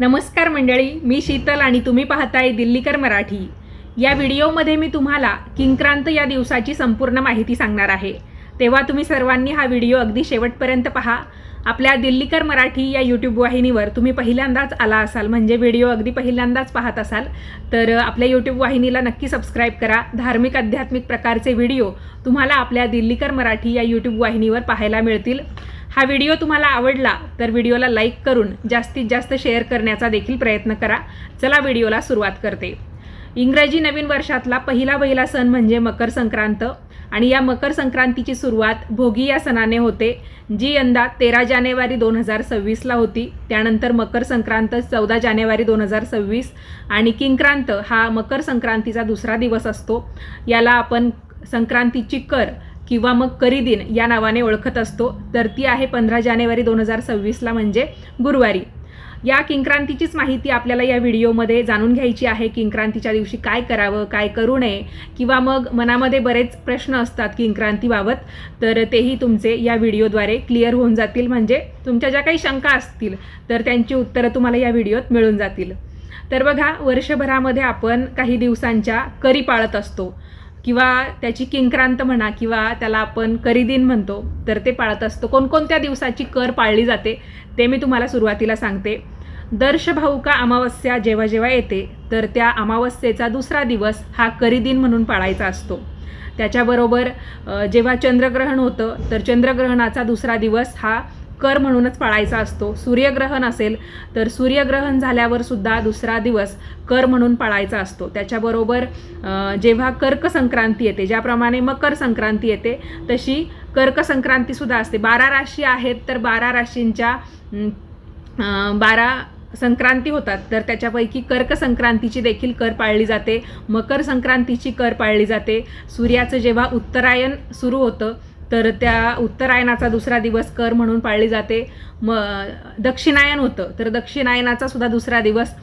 नमस्कार मंडळी मी शीतल आणि तुम्ही पाहताय दिल्लीकर मराठी. या व्हिडिओमध्ये मी तुम्हाला किंक्रांत या दिवसाची संपूर्ण माहिती सांगणार आहे. तेव्हा तुम्ही सर्वांनी हा व्हिडिओ अगदी शेवटपर्यंत पहा. आपल्या दिल्लीकर मराठी या यूट्यूब वाहिनीवर तुम्ही पहिल्यांदाच आला असाल म्हणजे व्हिडिओ अगदी पहिल्यांदाच पाहत असाल तर आपल्या यूट्यूब वाहिनीला नक्की सबस्क्राईब करा. धार्मिक आध्यात्मिक प्रकारचे व्हिडिओ तुम्हाला आपल्या दिल्लीकर मराठी या यूट्यूब वाहिनीवर पाहायला मिळतील. हा व्हिडिओ तुम्हाला आवडला तर व्हिडिओला लाईक करून जास्तीत जास्त शेअर करण्याचा देखील प्रयत्न करा. चला व्हिडिओला सुरुवात करते. इंग्रजी नवीन वर्षातला पहिला पहिला सण म्हणजे मकर संक्रांत आणि या मकर संक्रांतीची सुरुवात भोगी या सणाने होते जी यंदा तेरा जानेवारी दोन हजार सव्वीसला होती. त्यानंतर मकर संक्रांत चौदा जानेवारी दोन हजार सव्वीस आणि किंक्रांत हा मकर संक्रांतीचा दुसरा दिवस असतो. याला आपण संक्रांतीची कर किंवा मग करी दिन या नावाने ओळखत असतो. तर ती आहे पंधरा जानेवारी दोन हजार सव्वीसला म्हणजे गुरुवारी. या किंक्रांतीचीच माहिती आपल्याला या व्हिडिओमध्ये जाणून घ्यायची आहे. किंक्रांतीच्या दिवशी काय करावं काय करू नये किंवा मग मनामध्ये बरेच प्रश्न असतात किंक्रांतीबाबत तर तेही तुमचे या व्हिडिओद्वारे क्लिअर होऊन जातील. म्हणजे तुमच्या ज्या काही शंका असतील तर त्यांची उत्तरं तुम्हाला या व्हिडिओत मिळून जातील. तर बघा वर्षभरामध्ये आपण काही दिवसांच्या करी पाळत असतो. किंवा त्याची किंक्रांत म्हणा किंवा त्याला आपण करीदिन म्हणतो तर ते पाळत असतो. कोणकोणत्या दिवसाची कर पाळली जाते ते मी तुम्हाला सुरुवातीला सांगते. दर्श भाऊका अमावस्या जेव्हा जेव्हा येते तर त्या अमावस्येचा दुसरा दिवस हा करीदिन म्हणून पाळायचा असतो. त्याच्याबरोबर जेव्हा चंद्रग्रहण होतं तर चंद्रग्रहणाचा दुसरा दिवस हा कर म्हणूनच पाळायचा असतो. सूर्यग्रहण असेल तर सूर्यग्रहण झाल्यावर सुद्धा दुसरा दिवस कर म्हणून पाळायचा असतो. त्याच्याबरोबर जेव्हा कर्क संक्रांती येते ज्याप्रमाणे मकर संक्रांती येते तशी कर्क संक्रांतीसुद्धा असते. बारा राशी आहेत तर बारा राशींच्या बारा संक्रांती होतात. तर त्याच्यापैकी कर्क संक्रांतीची देखील कर पाळली जाते. मकर संक्रांतीची कर पाळली जाते. सूर्याचं जेव्हा उत्तरायण सुरू होतं तर त्या उत्तरायणाचा दुसरा दिवस कर म्हणून पाळली जाते. म दक्षिणायन होतं तर दक्षिणायनाचा सुद्धा दुसरा दिवस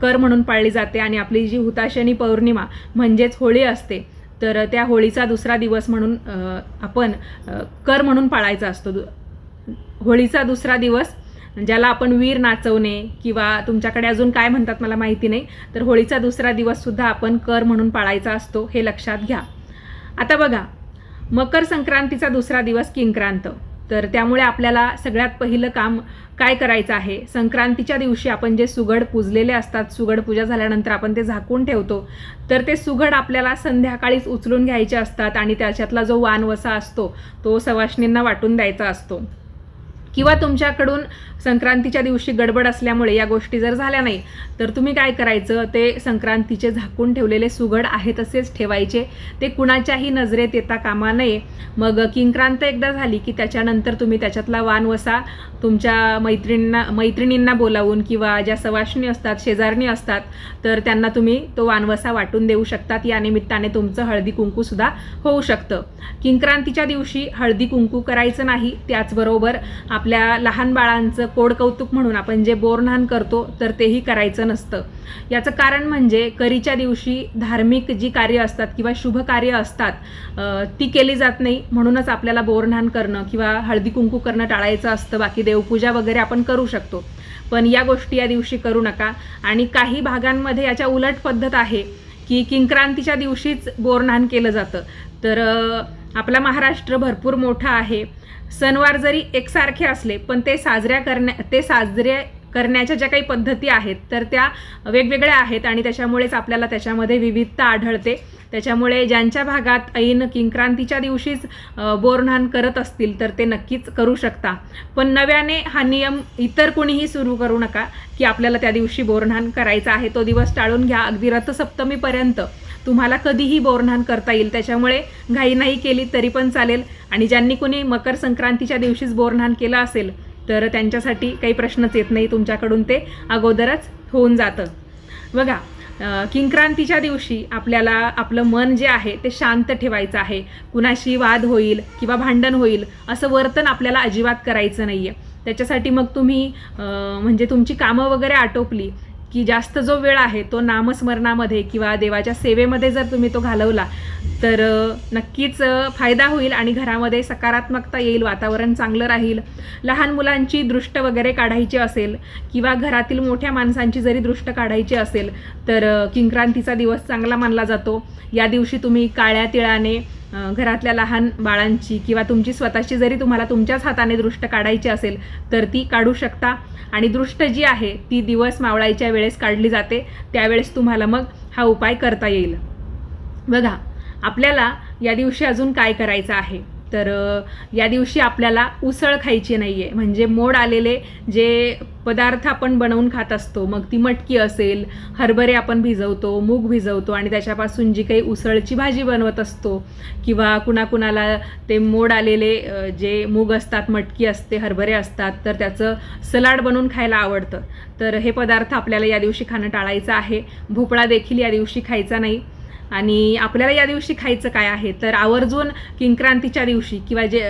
कर म्हणून पाळली जाते आणि आपली जी हुताशनी पौर्णिमा म्हणजेच होळी असते तर त्या होळीचा दुसरा दिवस म्हणून आपण कर म्हणून पाळायचा असतो. दु- होळीचा दुसरा दिवस ज्याला आपण वीर नाचवणे किंवा तुमच्याकडे अजून काय म्हणतात मला माहिती नाही तर होळीचा दुसरा दिवससुद्धा आपण कर म्हणून पाळायचा असतो हे लक्षात घ्या. आता बघा मकर संक्रांतीचा दुसरा दिवस किंक्रांत. तर त्यामुळे आपल्याला सगळ्यात पहिलं काम काय करायचं आहे? संक्रांतीच्या दिवशी आपण जे सुगड पुजलेले असतात सुगड पूजा झाल्यानंतर आपण ते झाकून ठेवतो. तर ते सुगड आपल्याला संध्याकाळीच उचलून घ्यायचे असतात आणि त्याच्यातला जो वानवसा असतो तो सवाशणींना वाटून द्यायचा असतो. किंवा तुमच्याकडून संक्रांतीच्या दिवशी गडबड असल्यामुळे या गोष्टी जर झाल्या नाही तर तुम्ही काय करायचं? ते संक्रांतीचे झाकून ठेवलेले सुगड आहे तसेच ठेवायचे. ते कुणाच्याही नजरेत येता कामा नये. मग किंक्रांत एकदा झाली की त्याच्यानंतर तुम्ही त्याच्यातला वानवसा तुमच्या मैत्रिणींना मैत्रिणींना बोलावून किंवा ज्या सवाशिणी असतात शेजारणी असतात तर त्यांना तुम्ही तो वानवसा वाटून देऊ शकतात. या निमित्ताने तुमचं हळदी कुंकूसुद्धा होऊ शकतं. किंक्रांतीच्या दिवशी हळदी कुंकू करायचं नाही त्याचबरोबर आपल्या लहान बाळांचं कोड कौतुक म्हणून आपण जे बोरनहान करतो तर तेही करायचं नसतं. याचं कारण म्हणजे करीच्या दिवशी धार्मिक जी कार्य असतात किंवा शुभ कार्य असतात ती केली जात नाही. म्हणूनच आपल्याला बोरन्हाण करणं किंवा हळदी कुंकू करणं टाळायचं असतं. बाकी देवपूजा वगैरे आपण करू शकतो. पण या गोष्टी या दिवशी करू नका. आणि काही भागांमध्ये याच्या उलट पद्धत आहे की किंक्रांतीच्या दिवशीच बोरन्हाण केलं जातं. तर आपला महाराष्ट्र भरपूर मोठा आहे. सणवार जरी एकसारखे असले पण ते साजऱ्या करण्या ते साजरे करण्याच्या ज्या काही पद्धती आहेत तर त्या वेगवेगळ्या आहेत आणि त्याच्यामुळेच आपल्याला त्याच्यामध्ये विविधता आढळते. त्याच्यामुळे ज्यांच्या भागात ऐन किंक्रांतीच्या दिवशीच अ, बोरन्हाण करत असतील तर ते नक्कीच करू शकता. पण नव्याने हा नियम इतर कोणीही सुरू करू नका की आपल्याला त्या दिवशी बोरन्हाण करायचा आहे तो दिवस टाळून घ्या. अगदी रथसप्तमीपर्यंत तुम्हाला कधीही बोरन्हाण करता येईल. त्याच्यामुळे घाई नाही केली तरी पण चालेल. आणि ज्यांनी कोणी मकर संक्रांतीच्या दिवशीच बोरन्हाण केलं असेल तर त्यांच्यासाठी काही प्रश्नच येत नाही तुमच्याकडून ते अगोदरच होऊन जातं. बघा किंक्रांतीच्या दिवशी आपल्याला आपलं मन जे आहे ते शांत ठेवायचं आहे. कुणाशी वाद होईल किंवा भांडण होईल असं वर्तन आपल्याला अजिबात करायचं नाही आहे त्याच्यासाठी मग तुम्ही म्हणजे तुमची कामं वगैरे आटोपली की जास्त जो वेळ आहे तो नामस्मरणामध्ये किंवा देवाच्या सेवेमध्ये जर तुम्ही तो घालवला तर नक्कीच फायदा होईल आणि घरामध्ये सकारात्मकता येईल वातावरण चांगलं राहील. लहान मुलांची दृष्ट वगैरे काढायची असेल किंवा घरातील मोठ्या माणसांची जरी दृष्ट काढायची असेल तर किंक्रांतीचा दिवस चांगला मानला जातो. या दिवशी तुम्ही काळ्या तिळाने घरातल्या लहान बाळांची किंवा तुमची स्वतःची जरी तुम्हाला तुमच्याच हाताने दृष्ट काढायची असेल तर ती काढू शकता. आणि दृष्ट जी आहे ती दिवस मावळायच्या वेळेस काढली जाते. त्यावेळेस तुम्हाला मग हा उपाय करता येईल. बघा आपल्याला या दिवशी अजून काय करायचं आहे? तर या दिवशी आपल्याला उसळ खायची नाही आहे म्हणजे मोड आलेले जे पदार्थ आपण बनवून खात असतो मग ती मटकी असेल हरभरे आपण भिजवतो मूग भिजवतो आणि त्याच्यापासून जी काही उसळची भाजी बनवत असतो किंवा कुणाकुणाला ते मोड आलेले जे मूग असतात मटकी असते हरभरे असतात तर त्याचं सलाड बनवून खायला आवडतं. तर हे पदार्थ आपल्याला या दिवशी खाणं टाळायचं आहे. भोपळा देखील या दिवशी खायचा नाही. आणि आपल्याला या दिवशी खायचं काय आहे? तर आवर्जून किंक्रांतीच्या दिवशी किंवा जे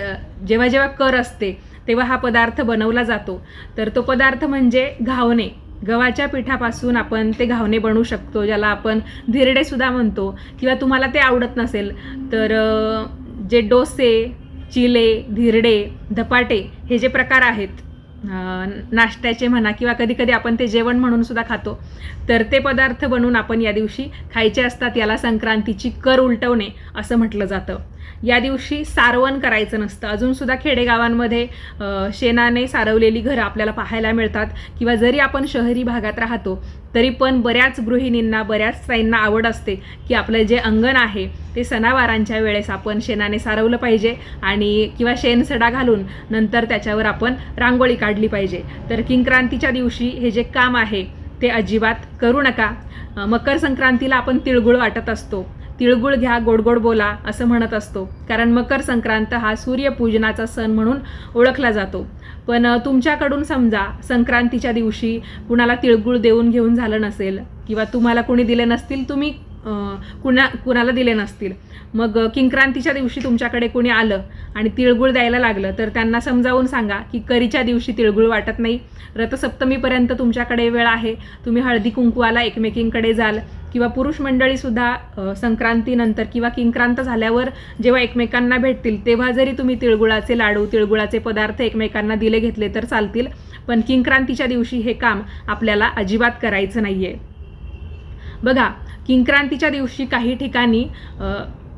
जेव्हा जेव्हा कर असते तेव्हा हा पदार्थ बनवला जातो. तर तो पदार्थ म्हणजे घावणे. गव्हाच्या पिठापासून आपण ते घावणे बनवू शकतो ज्याला आपण धिरडेसुद्धा म्हणतो किंवा तुम्हाला ते आवडत नसेल तर जे डोसे चिले धिरडे धपाटे हे जे प्रकार आहेत नाश्त्याचे म्हणा किंवा कधीकधी आपण ते जेवण म्हणून सुद्धा खातो तर ते पदार्थ बनवून आपण या दिवशी खायचे असतात याला संक्रांतीची कर उलटवणे असं म्हटलं जातं. या दिवशी सारवण करायचं नसतं. अजूनसुद्धा खेडेगावांमध्ये शेणाने सारवलेली घरं आपल्याला पाहायला मिळतात किंवा जरी आपण शहरी भागात राहतो तरी पण बऱ्याच गृहिणींना बऱ्याच स्त्रियांना आवड असते की आपलं जे अंगण आहे ते सणावारांच्या वेळेस आपण शेणाने सारवलं पाहिजे आणि किंवा शेणसडा घालून नंतर त्याच्यावर आपण रांगोळी काढली पाहिजे. तर किंक्रांतीच्या दिवशी हे जे काम आहे ते अजिबात करू नका. मकर संक्रांतीला आपण तिळगुळ वाटत असतो. तिळगुळ घ्या गोड गोड बोला असं म्हणत असतो. कारण मकर संक्रांत हा सूर्यपूजनाचा सण म्हणून ओळखला जातो. पण तुमच्याकडून समजा संक्रांतीच्या दिवशी कुणाला तिळगुळ देऊन घेऊन झालं नसेल किंवा तुम्हाला कोणी दिले नसतील तुम्ही कुणा कुणाला दिले नसतील. मग किंक्रांतीच्या दिवशी तुमच्याकडे कोणी आलं आणि तिळगुळ द्यायला लागलं तर त्यांना समजावून सांगा की करीच्या दिवशी तिळगुळ वाटत नाही. रथसप्तमीपर्यंत तुमच्याकडे वेळ आहे. तुम्ही हळदी कुंकवाला एकमेकींकडे जाल किंवा पुरुष मंडळीसुद्धा संक्रांतीनंतर किंवा किंक्रांत झाल्यावर जेव्हा एकमेकांना भेटतील तेव्हा जरी तुम्ही तिळगुळाचे लाडू तिळगुळाचे पदार्थ एकमेकांना दिले घेतले तर चालतील. पण किंक्रांतीच्या दिवशी हे काम आपल्याला अजिबात करायचं नाही आहे बघा किंक्रांतीच्या दिवशी काही ठिकाणी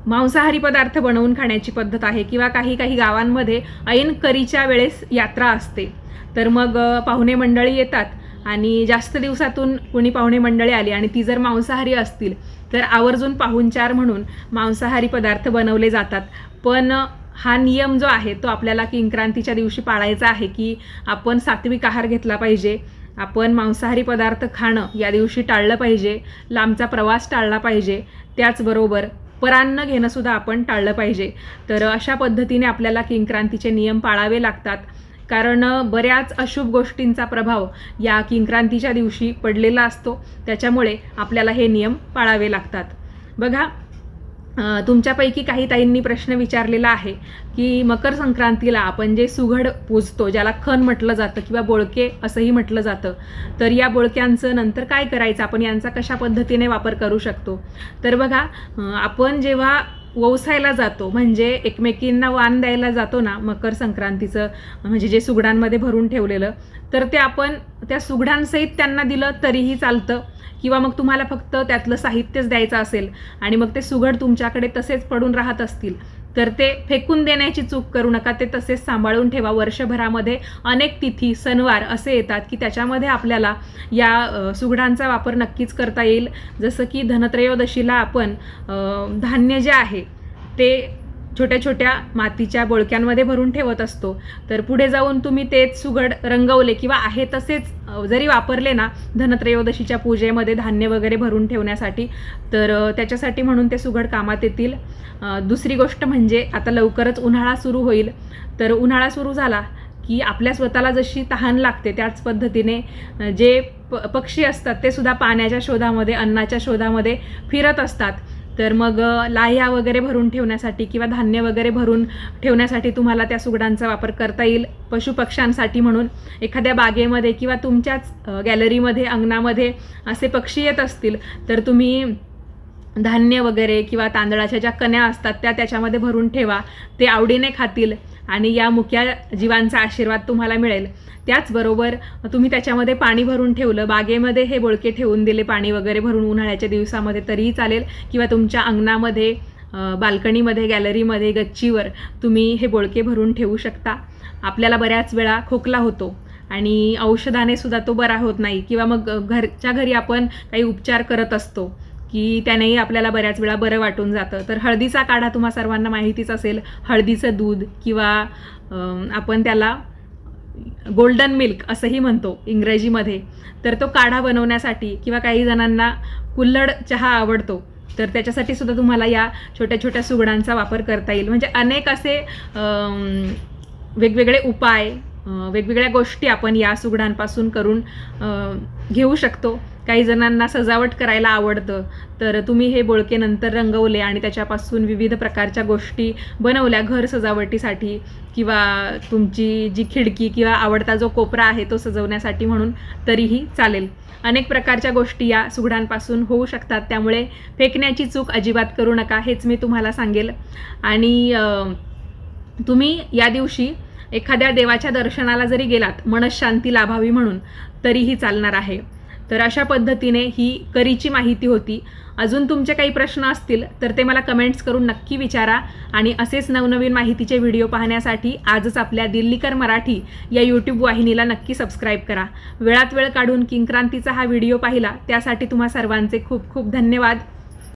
मांसाहारी पदार्थ बनवून खाण्याची पद्धत आहे किंवा काही काही गावांमध्ये ऐन करीच्या वेळेस यात्रा असते. तर मग पाहुणे मंडळी येतात आणि जास्त दिवसातून कुणी पाहुणे मंडळी आली आणि ती जर मांसाहारी असतील तर आवर्जून पाहुणचार म्हणून मांसाहारी पदार्थ बनवले जातात. पण हा नियम जो आहे तो आपल्याला किंक्रांतीच्या दिवशी पाळायचा आहे की आपण सात्विक आहार घेतला पाहिजे. आपण मांसाहारी पदार्थ खाणं या दिवशी टाळलं पाहिजे लांबचा प्रवास टाळला पाहिजे त्याचबरोबर परान्न घेणंसुद्धा आपण टाळलं पाहिजे. तर अशा पद्धतीने आपल्याला किंक्रांतीचे नियम पाळावे लागतात. कारण बऱ्याच अशुभ गोष्टींचा प्रभाव या किंक्रांतीच्या दिवशी पडलेला असतो. त्याच्यामुळे आपल्याला हे नियम पाळावे लागतात. बघा तुमच्यापैकी काही ताईंनी प्रश्न विचारलेला आहे की मकर संक्रांतीला आपण जे सुघड पूजतो ज्याला खण म्हटलं जातं किंवा बोळके असंही म्हटलं जातं तर या बोळक्यांचं नंतर काय करायचं? आपण यांचा कशा पद्धतीने वापर करू शकतो? तर बघा आपण जेव्हा ववसायला जातो. म्हणजे एकमेकींना वाण द्यायला जातो ना मकर संक्रांतीचं म्हणजे जे सुगडांमध्ये भरून ठेवलेलं तर ते आपण त्या सुगडांसहित त्यांना दिलं तरीही चालतं. किंवा मग तुम्हाला फक्त त्यातलं साहित्यच द्यायचं असेल आणि मग ते सुघड तुमच्याकडे तसेच पडून राहत असतील. तर ते फेकून देण्याची चूक करू नका ते तसेच सांभाळून ठेवा. वर्षभरामध्ये अनेक तिथी सणवार असे येतात की त्याच्यामध्ये आपल्याला या सुगडांचा वापर नक्कीच करता येईल. जसं की धनत्रयोदशीला आपण धान्य जे आहे ते छोट्या छोट्या मातीच्या बोळक्यांमध्ये भरून ठेवत असतो. तर पुढे जाऊन तुम्ही तेच सुगड रंगवले किंवा आहे तसेच जरी वापरले ना धनत्रयोदशीच्या पूजेमध्ये धान्य वगैरे भरून ठेवण्यासाठी तर त्याच्यासाठी म्हणून ते सुगड कामात येतील. दुसरी गोष्ट म्हणजे आता लवकरच उन्हाळा सुरू होईल. तर उन्हाळा सुरू झाला की आपल्या स्वतःला जशी तहान लागते त्याच पद्धतीने जे प पक्षी असतात ते सुद्धा पाण्याच्या शोधामध्ये अन्नाच्या शोधामध्ये फिरत असतात. तर मग लाह्या वगैरे भरून ठेवण्यासाठी किंवा धान्य वगैरे भरून ठेवण्यासाठी तुम्हाला त्या सुगडांचा वापर करता येईल. पशुपक्ष्यांसाठी म्हणून. एखाद्या बागेमध्ये किंवा तुमच्याच गॅलरीमध्ये अंगणामध्ये असे पक्षी येत असतील तर तुम्ही धान्य वगैरे किंवा तांदळाच्या ज्या कण्या असतात त्या त्याच्यामध्ये भरून ठेवा. ते आवडीने खातील. आणि या मुक्या जीवांचा आशीर्वाद तुम्हाला मिळेल. त्याचबरोबर तुम्ही त्याच्यामध्ये पाणी भरून ठेवलं बागेमध्ये हे बोळके ठेवून दिले पाणी वगैरे भरून उन्हाळ्याच्या दिवसामध्ये तरीही चालेल किंवा तुमच्या अंगणामध्ये बाल्कनीमध्ये गॅलरीमध्ये गच्चीवर तुम्ही हे बोळके भरून ठेवू शकता. आपल्याला बऱ्याच वेळा खोकला होतो आणि औषधाने सुद्धा तो बरा होत नाही किंवा मग घरच्या घरी आपण काही उपचार करत असतो. की त्यानेही आपल्याला बऱ्याच वेळा बरं वाटून जातं. तर हळदीचा काढा तुम्हा सर्वांना माहितीच असेल हळदीचं दूध किंवा आपण त्याला गोल्डन मिल्क असंही म्हणतो इंग्रजीमध्ये. तर तो काढा बनवण्यासाठी किंवा काही जणांना कुल्हड चहा आवडतो तर त्याच्यासाठी सुद्धा तुम्हाला या छोट्या छोट्या सुगडांचा वापर करता येईल. म्हणजे अनेक असे वेगवेगळे उपाय वेगवेगळ्या गोष्टी आपण या सुगडांपासून करून घेऊ शकतो. काही जणांना सजावट करायला आवडतं तर तुम्ही हे बोळके नंतर रंगवले आणि त्याच्यापासून विविध प्रकारच्या गोष्टी बनवल्या घर सजावटीसाठी किंवा तुमची जी खिडकी किंवा आवडता जो कोपरा आहे तो सजवण्यासाठी म्हणून तरीही चालेल. अनेक प्रकारच्या गोष्टी या सुगडांपासून होऊ शकतात. त्यामुळे फेकण्याची चूक अजिबात करू नका हेच मी तुम्हाला सांगेल. आणि तुम्ही या दिवशी एखाद्या देवाच्या दर्शनाला जरी गेलात मनशांती लाभावी म्हणून तरीही चालणार आहे. तर अशा पद्धतीने ही करीची माहिती होती. अजून तुमचे काही प्रश्न असतील तर ते मला कमेंट्स करून नक्की विचारा. आणि असेच नवनवीन माहितीचे व्हिडिओ पाहण्यासाठी आजच आपल्या दिल्लीकर मराठी या यूट्यूब वाहिनीला नक्की सबस्क्राईब करा. वेळात वेळ काढून किंक्रांतीचा हा व्हिडिओ पाहिला त्यासाठी तुम्हा सर्वांचे खूप खूप धन्यवाद.